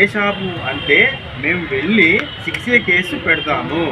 ఏ shop అంటే మేము వెళ్ళి సిక్స్ ఏ కేసు పెడతాము.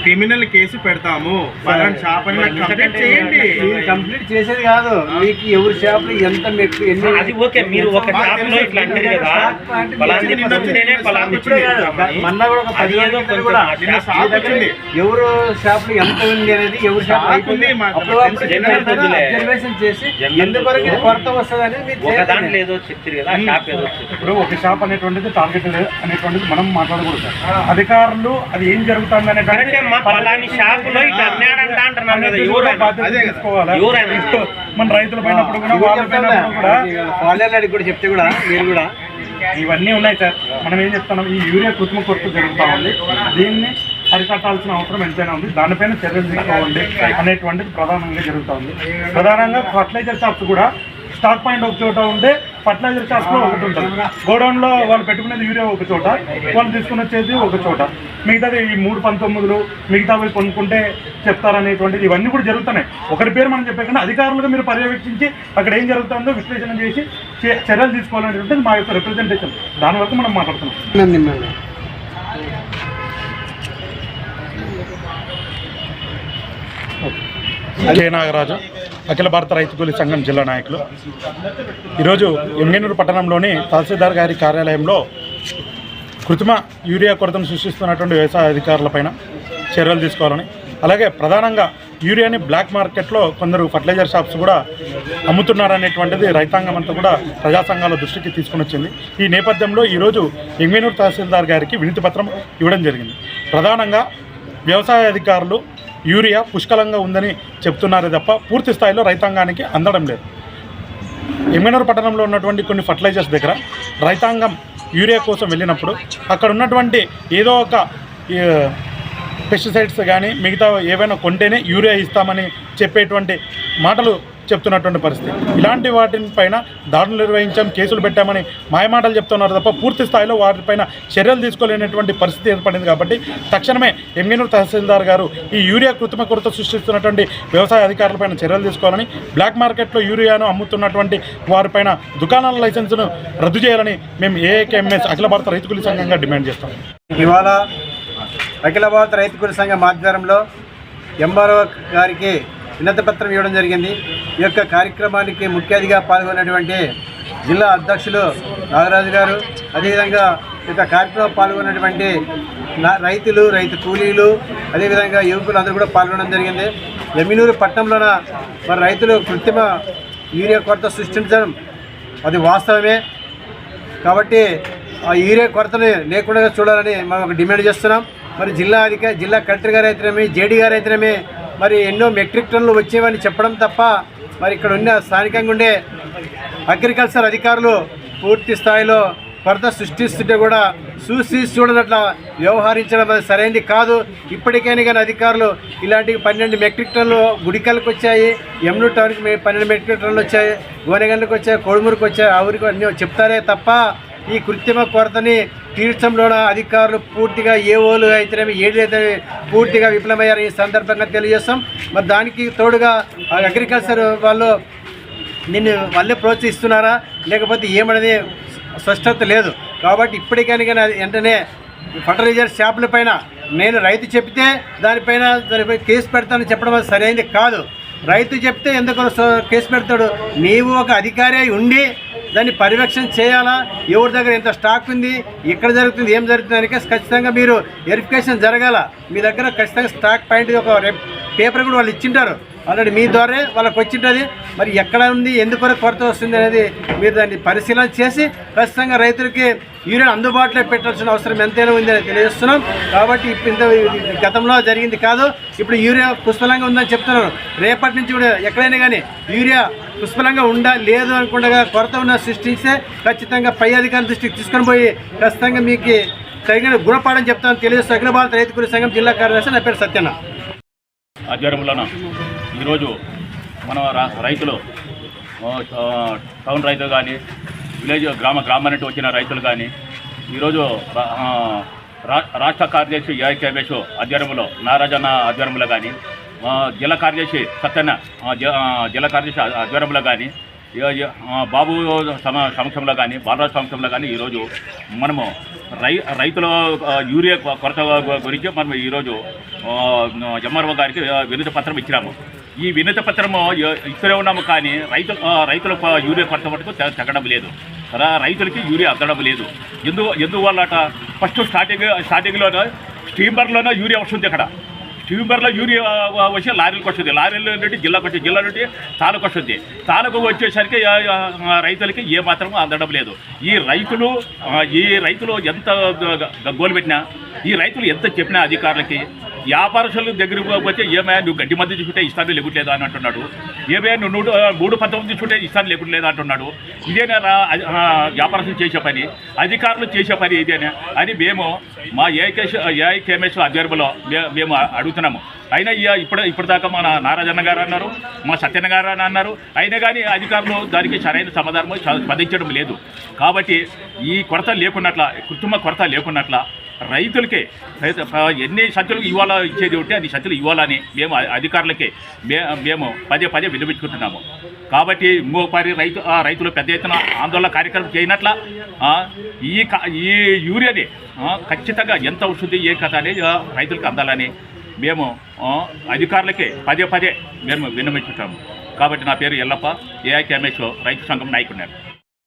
క్రిమినల్ కేసు పెడతాము పలానా షాప్ అని నాకు కంప్లైంట్ చేయండి మీరు కంప్లీట్ చేసేది కాదు మీకు ఎవరి షాపులు ఎంత మెట్టు ఎన్ని అది ఓకే మీరు ఒక ఇట్లా అంటారు కదా. మొన్న కూడా పది రోజుల కూడా షాప్ వచ్చింది. ఎవరు షాపులు ఎంత ఉంది అనేది ఎవరి షాప్. అబ్జర్వేషన్ చేసి ఎందువరకు. కొరత వస్తుంది అనేది మీరు ఒక చేయాలి. దాంట్లో ఏదో చెప్తారు కదా ఆ షాప్ ఏదో చెప్తారు. ఇప్పుడు ఒక షాప్ అనేటువంటిది టార్గెట్ అనేటువంటిది మనం మాట్లాడకూడదు అధికారులు అది ఏం జరుగుతుంది కరెక్టే అమ్మా, పలాని షాపులో ఇట్లా అన్నాడంట అంటున్నాను కదా ఎవరు ఆయన? అదే కదా. తీసుకోవాలి? ఎవరు ఆయన? మన రైతులు పోయినప్పుడు కూడా వాళ్ళు కూడా చెప్తే కూడా మీరు కూడా. ఇవన్నీ ఉన్నాయి సార్. మనం ఏం చెప్తున్నాం? ఈ యూరియా కృత్రిమ కొరత జరుగుతూ ఉంది. దీన్ని అరికట్టాల్సిన అవసరం ఎంతైనా ఉంది. దానిపైన చర్యలు తీసుకోవాలి అనేటువంటిది ప్రధానంగా జరుగుతూ ఉంది. ప్రధానంగా ఫర్టిలైజర్ షాప్స్ కూడా స్టాక్ పాయింట్ ఒక చోట ఉంటే ఫర్టిలైజర్ షాప్స్లో ఒకటి ఉంటుంది. గోడౌన్లో వాళ్ళు పెట్టుకునేది యూరియా ఒక చోట వాళ్ళు తీసుకుని వచ్చేది ఒక చోట. మిగతాది ఈ మూడు పంతొమ్మిదిలు మిగతావి కొనుక్కుంటే చెప్తారనేటువంటిది ఇవన్నీ కూడా జరుగుతున్నాయి. ఒకరి పేరు మనం చెప్పకుండా అధికారులుగా మీరు పర్యవేక్షించి అక్కడ ఏం జరుగుతుందో విశ్లేషణ చేసి చర్యలు తీసుకోవాలనేటువంటిది మా యొక్క రిప్రజెంటేషన్ దాని వరకు మనం మాట్లాడుతున్నాం. కె. నాగరాజు అఖిల భారత రైతు కూలీ సంఘం జిల్లా నాయకులు. ఈరోజు ఎంగనూరు పట్టణంలోని తహసీల్దార్ గారి కార్యాలయంలో కృత్రిమ యూరియా కొరతను సృష్టిస్తున్నటువంటి వ్యవసాయ అధికారులపైన చర్యలు తీసుకోవాలని అలాగే ప్రధానంగా యూరియాని బ్లాక్ మార్కెట్లో కొందరు ఫర్టిలైజర్ షాప్స్ కూడా అమ్ముతున్నారనేటువంటిది రైతాంగం అంతా కూడా ప్రజా సంఘాల దృష్టికి తీసుకుని వచ్చింది. ఈ నేపథ్యంలో ఈరోజు ఎంగనూరు తహసీల్దార్ గారికి వినతి పత్రం ఇవ్వడం జరిగింది. ప్రధానంగా వ్యవసాయ అధికారులు యూరియా పుష్కలంగా ఉందని చెప్తున్నారే తప్ప పూర్తి స్థాయిలో రైతాంగానికి అందడం లేదు. ఎమ్మెనూరు పట్టణంలో ఉన్నటువంటి కొన్ని ఫర్టిలైజర్స్ దగ్గర రైతాంగం యూరియా కోసం వెళ్ళినప్పుడు అక్కడ ఉన్నటువంటి ఏదో ఒక పెస్టిసైడ్స్ కానీ మిగతా ఏవైనా కొంటేనే యూరియా ఇస్తామని చెప్పేటువంటి మాటలు చెప్తున్నటువంటి పరిస్థితి. ఇలాంటి వాటిపైన దాడులు నిర్వహించాం కేసులు పెట్టామని మాయమాటలు చెప్తున్నారు తప్ప పూర్తి స్థాయిలో వాటిపైన చర్యలు తీసుకోలేనటువంటి పరిస్థితి ఏర్పడింది కాబట్టి తక్షణమే ఎంగనూరు తహసీల్దార్ గారు ఈ యూరియా కృత్రిమ కొరత సృష్టిస్తున్నటువంటి వ్యవసాయ అధికారులపైన చర్యలు తీసుకోవాలని బ్లాక్ మార్కెట్లో యూరియాను అమ్ముతున్నటువంటి వారిపైన దుకాణాల లైసెన్సును రద్దు చేయాలని మేము ఏఏకేఎంఎస్ అఖిల భారత రైతు సంఘంగా డిమాండ్ చేస్తాం. ఇవాళ అఖిల భారత రైతు సంఘం ఆధ్వర్యంలో ఎంఆర్ఓ గారికి వినతి పత్రం ఇవ్వడం జరిగింది. ఈ యొక్క కార్యక్రమానికి ముఖ్య అతిథిగా పాల్గొన్నటువంటి జిల్లా అధ్యక్షులు నాగరాజు గారు అదేవిధంగా ఈ యొక్క కార్యక్రమంలో పాల్గొన్నటువంటి నా రైతులు రైతు కూలీలు అదేవిధంగా యువకులు అందరూ కూడా పాల్గొనడం జరిగింది. ఎమ్మినూరు పట్టణంలోన మరి రైతులు కృత్రిమ యూరియా కొరత సృష్టించడం అది వాస్తవమే. కాబట్టి ఆ యూరియా కొరతని లేకుండా చూడాలని మనం ఒక డిమాండ్ చేస్తున్నాం. మరి జిల్లా అధికారి జిల్లా కలెక్టర్ గారు అయితేనేమి జేడీ గారు అయితేనేమి మరి ఎన్నో మెట్రిక్ టన్నులు వచ్చేవని చెప్పడం తప్ప మరి ఇక్కడ ఉన్న స్థానికంగా ఉండే అగ్రికల్చర్ అధికారులు పూర్తి స్థాయిలో కొరత సృష్టిస్తుంటే కూడా చూసి చూడనట్ల వ్యవహరించడం అది సరైనది కాదు. ఇప్పటికైనా కానీ అధికారులు ఇలాంటి పన్నెండు మెట్రిక్ టన్లు గుడికలకు వచ్చాయి ఎమ్నూ టౌన్కి పన్నెండు మెట్రిక్ టన్నులు వచ్చాయి గోనెగండ్లకు వచ్చాయి కొడుమూరుకు వచ్చాయి ఆ ఊరికి అన్నీ చెప్తారే తప్ప ఈ కృత్రిమ కొరతని తీర్చడంలోన అధికారులు పూర్తిగా ఏ ఓలు అయితేనేమి ఏదైతే పూర్తిగా విఫలమయ్యారు ఈ సందర్భంగా తెలియజేస్తాం. మరి దానికి తోడుగా ఆ అగ్రికల్చర్ వాళ్ళు నిన్ను వాళ్ళే ప్రోత్సహిస్తున్నారా? లేకపోతే ఏమనేది స్పష్టత లేదు. కాబట్టి ఇప్పటికైనా కానీ అది వెంటనే ఫర్టిలైజర్ షాపుల పైన నేను రైతు చెప్తే దానిపైన దానిపై కేసు పెడతానని చెప్పడం అది సరైనది కాదు. రైతు చెప్తే ఎందుకు కేసు పెడతాడు? నీవు ఒక అధికారి అయి ఉండి దాన్ని పర్యవేక్షణ చేయాలా? ఎవరి దగ్గర ఎంత స్టాక్ ఉంది? ఎక్కడ జరుగుతుంది? ఏం జరుగుతుంది? అని ఖచ్చితంగా మీరు వెరిఫికేషన్ జరగాల. మీ దగ్గర ఖచ్చితంగా స్టాక్ పాయింట్ ఒక పేపర్ కూడా వాళ్ళు ఇచ్చింటారు. ఆల్రెడీ మీ ద్వారా వాళ్ళకి వచ్చింటుంది. మరి ఎక్కడ ఉంది ఎందుకు కొరత వస్తుంది అనేది మీరు దాన్ని పరిశీలన చేసి ఖచ్చితంగా రైతులకి యూరియా అందుబాటులో పెట్టాల్సిన అవసరం ఎంతైనా ఉందని తెలియజేస్తున్నాం. కాబట్టి ఇంత గతంలో జరిగింది కాదు ఇప్పుడు యూరియా పుష్పలంగా ఉందని చెప్తున్నారు రేపటి నుంచి కూడా ఎక్కడైనా కానీ యూరియా పుష్పలంగా ఉండా లేదు అనుకుండగా కొరత ఉన్న సృష్టిస్తే ఖచ్చితంగా పై అధికారుల దృష్టికి తీసుకొని పోయి ఖచ్చితంగా మీకు తగిన గుణపాఠం చెప్తాను తెలియజేస్తూ అఖిల భారత రైతు కూలీ సంఘం జిల్లా కార్యదర్శి నా పేరు సత్యన్న. ఆధ్వర్యంలోన ఈరోజు మన రా- రైతులు టౌన్ రైతులు కానీ విలేజ్ గ్రామ గ్రామం నుండి వచ్చిన రైతులు కానీ ఈరోజు రా- రాష్ట్ర కార్యదర్శి ఏఐకేబేష్ ఆధ్వర్యంలో నారాజన్న ఆధ్వర్యంలో కానీ జిల్లా కార్యదర్శి సత్యన్న జిల్లా కార్యదర్శి ఆధ్వర్యంలో కానీ బాబు సమ సమక్షంలో కానీ బాలరాజు సమక్షంలో కానీ ఈరోజు మనము రై రైతుల యూరియా కొరత గురించి మనం ఈరోజు ఎంఆర్ఓ గారికి వినతి పత్రం ఇచ్చినాము. ఈ వినతి పత్రము ఇస్తూనే ఉన్నాము కానీ రైతు రైతుల యూరియా కొరత మటుకు తగ్గడం లేదు. రైతులకి యూరియా అందడం లేదు. ఎందు ఎందువల్ల అట? ఫస్ట్ స్టార్టింగ్ స్టార్టింగ్లోనే స్టీమర్లోనే యూరియా వస్తుంది అక్కడ. ట్యూబర్లో యూరియా ఆ, వచ్చి లారీలకు వస్తుంది లారీలు నుండి జిల్లాకు వచ్చి జిల్లా నుండి తాలూకు వస్తుంది తాలూకు వచ్చేసరికి రైతులకి ఏ మాత్రం అందడం లేదు. ఈ రైతులు ఈ రైతులు ఎంత గగ్గోలు పెట్టినా ఈ రైతులు ఎంత చెప్పినా అధికారులకి వ్యాపారస్తుల దగ్గరికి పోతే ఏమయ్యా నువ్వు గడ్డి మధ్య చూసుకుంటే ఇస్తాను లేకుంటలేదు అని అంటున్నాడు. ఏమయ్యా నువ్వు నూట మూడు పంతొమ్మిది చూసుకుంటే ఇస్తాను లేకుంటలేదు అంటున్నాడు. ఇదేనా రా వ్యాపారస్తులు చేసే పని అధికారులు చేసే పని ఇదేనా అని మేము మా ఏకేశ ఏఐకేమేశ్వర ఆధ్వర్యంలో మేము అడుగుతున్నాము. అయినా ఇయ- ఇప్పుడు ఇప్పటిదాకా మన నారాజన్న గారు అన్నారు మా సత్యన్న గారు అని అన్నారు. అయినా కానీ అధికారులు దానికి సరైన సమాధానం స్పందించడం లేదు. కాబట్టి ఈ కొరత లేకున్నట్ల కృత్రిమ కొరత లేకున్నట్ల రైతులకే. రైతు- ఎన్ని సంచులు ఇవ్వాలో ఇచ్చేది ఉంటే అన్ని సంచులు ఇవ్వాలని మేము అధికారులకే. మే మేము పదే పదే విలువించుకుంటున్నాము కాబట్టి ఇంకోపారి రైతు రైతులు పెద్ద ఎత్తున ఆందోళన కార్యక్రమం చేయనట్ల ఈ క- ఈ యూరియాని ఖచ్చితంగా ఎంత వస్తుంది ఏ కథ అనేది రైతులకు అందాలని మేము అధికారులకే పదే పదే మేము విన్నమించుకుంటాము కాబట్టి నా పేరు ఎల్లప్ప ఏఐకేఎంఎస్ రైతు సంఘం నాయకుడిని